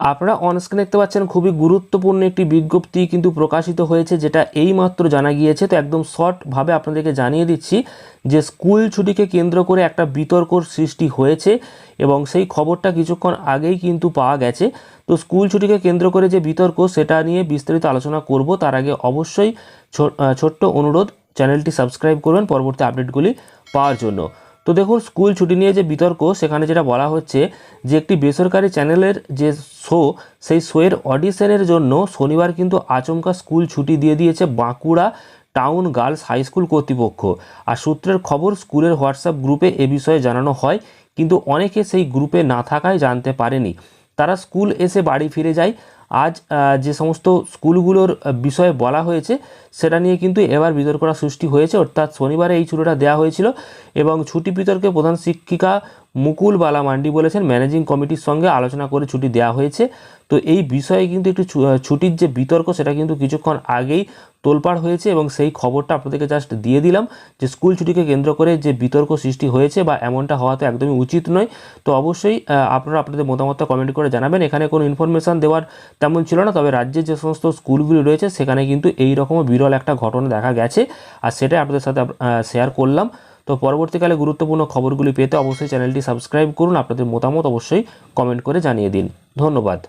আপনারা অনস্ক্রিন দেখতে পাচ্ছেন খুবই গুরুত্বপূর্ণ একটি বিজ্ঞপ্তি কিন্তু প্রকাশিত হয়েছে, যেটা এইমাত্র জানা গিয়েছে। তো একদম শর্টভাবে আপনাদেরকে জানিয়ে দিচ্ছি যে স্কুল ছুটিকে কেন্দ্র করে একটা বিতর্কর সৃষ্টি হয়েছে এবং সেই খবরটা কিছুক্ষণ আগেই কিন্তু পাওয়া গেছে। তো স্কুল ছুটিকে কেন্দ্র করে যে বিতর্ক, সেটা নিয়ে বিস্তারিত আলোচনা করব। তার আগে অবশ্যই ছোট্ট অনুরোধ চ্যানেলটি সাবস্ক্রাইব করবেন, পরবর্তী আপডেটগুলি পাওয়ার জন্য। তো দেখুন, স্কুল ছুটি নিয়ে যে বিতর্ক, সেখানে যেটা বলা হচ্ছে যে একটি বেসরকারি চ্যানেলের যে শো, সেই শোয়ের অডিশনের জন্য শনিবার কিন্তু আচমকা স্কুল ছুটি দিয়ে দিয়েছে Bankura town girls high school কর্তৃপক্ষ। আর সূত্রের খবর, স্কুলের হোয়াটসঅ্যাপ গ্রুপে এ বিষয়ে জানানো হয়, কিন্তু অনেকে সেই গ্রুপে না থাকায় জানতে পারেনি। তারা স্কুল এসে বাড়ি ফিরে যায় আজ যে সমস্ত স্কুলগুলোর বিষয়ে বলা হয়েছে, সেটা নিয়ে কিন্তু এবার বিতর্কটা সৃষ্টি হয়েছে। অর্থাৎ শনিবারে এই ছুটিটা দেওয়া হয়েছিল এবং ছুটি বিতর্কে প্রধান শিক্ষিকা মুকুল বালা মান্ডি বলেছেন, ম্যানেজিং কমিটির সঙ্গে আলোচনা করে ছুটি দেওয়া হয়েছে। তো এই বিষয়ে কিন্তু একটি ছুটির যে বিতর্ক, সেটা কিন্তু কিছুক্ষণ আগেই তোলপাড় হয়েছে এবং সেই খবরটা আপনাদেরকে জাস্ট দিয়ে দিলাম যে স্কুল ছুটিকে কেন্দ্র করে যে বিতর্ক সৃষ্টি হয়েছে বা এমনটা হওয়া তো একদমই উচিত নয়। তো অবশ্যই আপনারা আপনাদের মতামতটা কমেন্ট করে জানাবেন। এখানে কোনো ইনফরমেশান দেওয়ার তেমন ছিল না, তবে রাজ্যের যে সমস্ত স্কুলগুলি রয়েছে, সেখানে কিন্তু এই রকম বিরল একটা ঘটনা দেখা গেছে আর সেটাই আপনাদের সাথে শেয়ার করলাম। তো পরবর্তীকালে গুরুত্বপূর্ণ খবরগুলি পেতে অবশ্যই চ্যানেলটি সাবস্ক্রাইব করুন। আপনাদের মতামত অবশ্যই কমেন্ট করে জানিয়ে দিন। ধন্যবাদ।